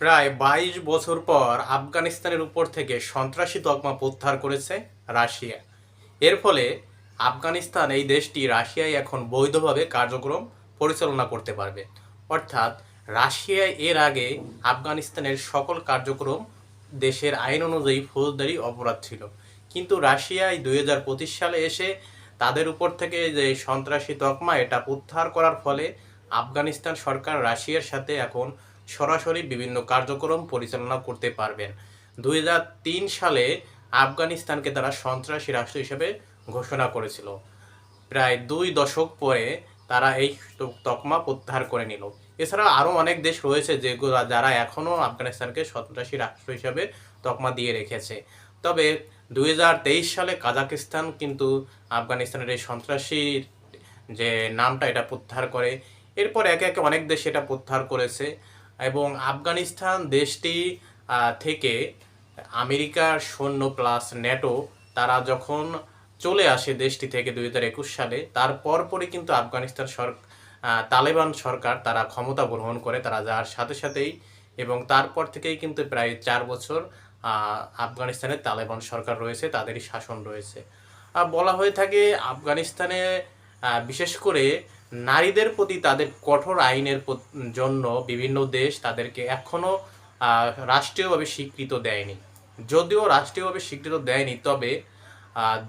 প্রায় বাইশ বছর পর আফগানিস্তানের উপর থেকে সন্ত্রাসী তকমা প্রত্যাহার করেছে রাশিয়া। এর ফলে আফগানিস্তান এই দেশটি রাশিয়ায় এখন বৈধভাবে কার্যক্রম পরিচালনা করতে পারবে। অর্থাৎ রাশিয়ায় এর আগে আফগানিস্তানের সকল কার্যক্রম দেশের আইন অনুযায়ী ফৌজদারি অপরাধ ছিল। কিন্তু রাশিয়ায় দুই হাজার পঁচিশ সালে এসে তাদের উপর থেকে যে সন্ত্রাসী তকমা, এটা প্রত্যাহার করার ফলে আফগানিস্তান সরকার রাশিয়ার সাথে এখন সরাসরি বিভিন্ন কার্যক্রম পরিচালনা করতে পারবেন। দুই হাজার তিন সালে আফগানিস্তানকে তারা সন্ত্রাসী রাষ্ট্র হিসেবে ঘোষণা করেছিল। প্রায় দুই দশক পরে তারা এই তকমা প্রত্যাহার করে নিল। এছাড়া আরও অনেক দেশ রয়েছে যেগুলো যারা এখনও আফগানিস্তানকে সন্ত্রাসী রাষ্ট্র হিসেবে তকমা দিয়ে রেখেছে। তবে দুই হাজার তেইশ সালে কাজাকিস্তান কিন্তু আফগানিস্তানের এই সন্ত্রাসীর যে নামটা এটা প্রত্যাহার করে। এরপর একে একে অনেক দেশ এটা প্রত্যাহার করেছে। এবং আফগানিস্তান দেশটি থেকে আমেরিকার সৈন্য প্লাস ন্যাটো তারা যখন চলে আসে দেশটি থেকে দুই হাজার একুশ সালে, তার পরপরই কিন্তু আফগানিস্তান সরকার তালেবান সরকার তারা ক্ষমতা গ্রহণ করে, তারা যার সাথে সাথেই এবং তারপর থেকেই কিন্তু প্রায় চার বছর আফগানিস্তানে তালেবান সরকার রয়েছে, তাদেরই শাসন রয়েছে। বলা হয়ে থাকে আফগানিস্তানে বিশেষ করে নারীদের প্রতি তাদের কঠোর আইনের জন্য বিভিন্ন দেশ তাদেরকে এখনও রাষ্ট্রীয়ভাবে স্বীকৃত দেয়নি। যদিও রাষ্ট্রীয়ভাবে স্বীকৃত দেয়নি, তবে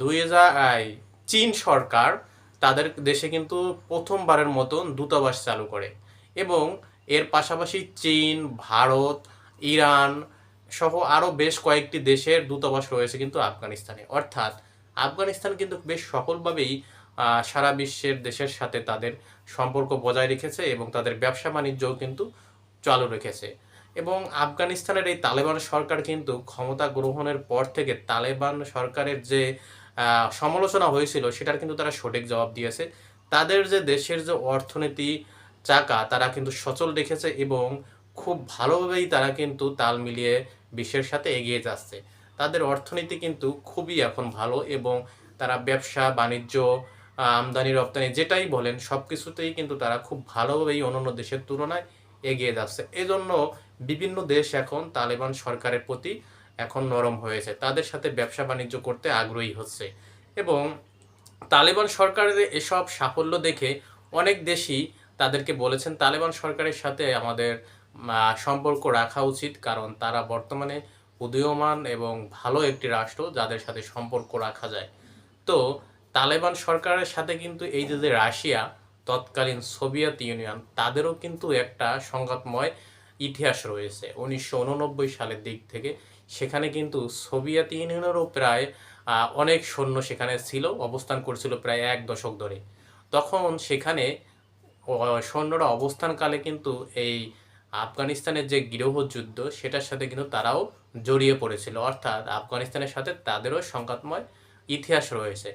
দুই হাজার চীন সরকার তাদের দেশে কিন্তু প্রথমবারের মতন দূতাবাস চালু করে এবং এর পাশাপাশি চীন, ভারত, ইরান সহ আরও বেশ কয়েকটি দেশের দূতাবাস রয়েছে কিন্তু আফগানিস্তানে। অর্থাৎ আফগানিস্তান কিন্তু বেশ সফলভাবেই সারা বিশ্বের দেশের সাথে তাদের সম্পর্ক বজায় রেখেছে এবং তাদের ব্যবসা বাণিজ্যও কিন্তু চালু রেখেছে। এবং আফগানিস্তানের এই তালেবান সরকার কিন্তু ক্ষমতা গ্রহণের পর থেকে তালেবান সরকারের যে সমালোচনা হয়েছিল, সেটার কিন্তু তারা সঠিক জবাব দিয়েছে। তাদের যে দেশের যে অর্থনীতি চাকা, তারা কিন্তু সচল রেখেছে এবং খুব ভালোভাবেই তারা কিন্তু তাল মিলিয়ে বিশ্বের সাথে এগিয়ে যাচ্ছে। তাদের অর্থনীতি কিন্তু খুবই এখন ভালো এবং তারা ব্যবসা, বাণিজ্য আমদানি, রপ্তানি যেটাই বলেন সব কিছুতেই কিন্তু তারা খুব ভালোভাবেই অন্যান্য দেশের তুলনায় এগিয়ে যাচ্ছে। এজন্য বিভিন্ন দেশ এখন তালেবান সরকারের প্রতি এখন নরম হয়েছে। তাদের সাথে ব্যবসা বাণিজ্য করতে আগ্রহী হচ্ছে। এবং তালেবান সরকারের এসব সাফল্য দেখে অনেক দেশই তাদেরকে বলেছেন, তালেবান সরকারের সাথে আমাদের সম্পর্ক রাখা উচিত। কারণ তারা বর্তমানে উদীয়মান এবং ভালো একটি রাষ্ট্র যাদের সাথে সম্পর্ক রাখা যায়। তো তালেবান সরকারের সাথে কিন্তু এই যে যে রাশিয়া, তৎকালীন সোভিয়েত ইউনিয়ন, তাদেরও কিন্তু একটা সংঘাতময় ইতিহাস রয়েছে উনিশশো উননব্বই সালের দিক থেকে। সেখানে কিন্তু সোভিয়েত ইউনিয়নেরও প্রায় অনেক সৈন্য সেখানে ছিল, অবস্থান করছিল প্রায় এক দশক ধরে। তখন সেখানে সৈন্যরা অবস্থানকালে কিন্তু এই আফগানিস্তানের যে গৃহযুদ্ধ, সেটার সাথে কিন্তু তারাও জড়িয়ে পড়েছিল। অর্থাৎ আফগানিস্তানের সাথে তাদেরও সংঘাতময় ইতিহাস রয়েছে।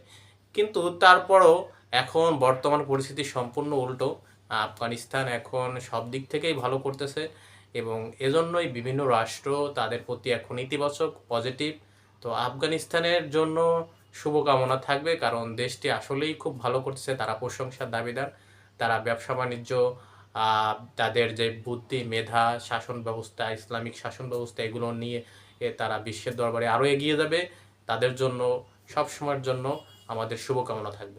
কিন্তু তারপরও এখন বর্তমান পরিস্থিতি সম্পূর্ণ উল্টো। আফগানিস্তান এখন সব দিক থেকেই ভালো করতেছে এবং এজন্যই বিভিন্ন রাষ্ট্র তাদের প্রতি এখন ইতিবাচক, পজিটিভ। তো আফগানিস্তানের জন্য শুভকামনা থাকবে কারণ দেশটি আসলেই খুব ভালো করতেছে, তারা প্রশংসার দাবিদার। তারা ব্যবসা বাণিজ্য তাদের যে বুদ্ধি, মেধা, শাসন ব্যবস্থা, ইসলামিক শাসন ব্যবস্থা, এগুলো নিয়ে তারা বিশ্বের দরবারে আরও এগিয়ে যাবে। তাদের জন্য সব সময়ের জন্য আমাদের শুভকামনা থাকবে।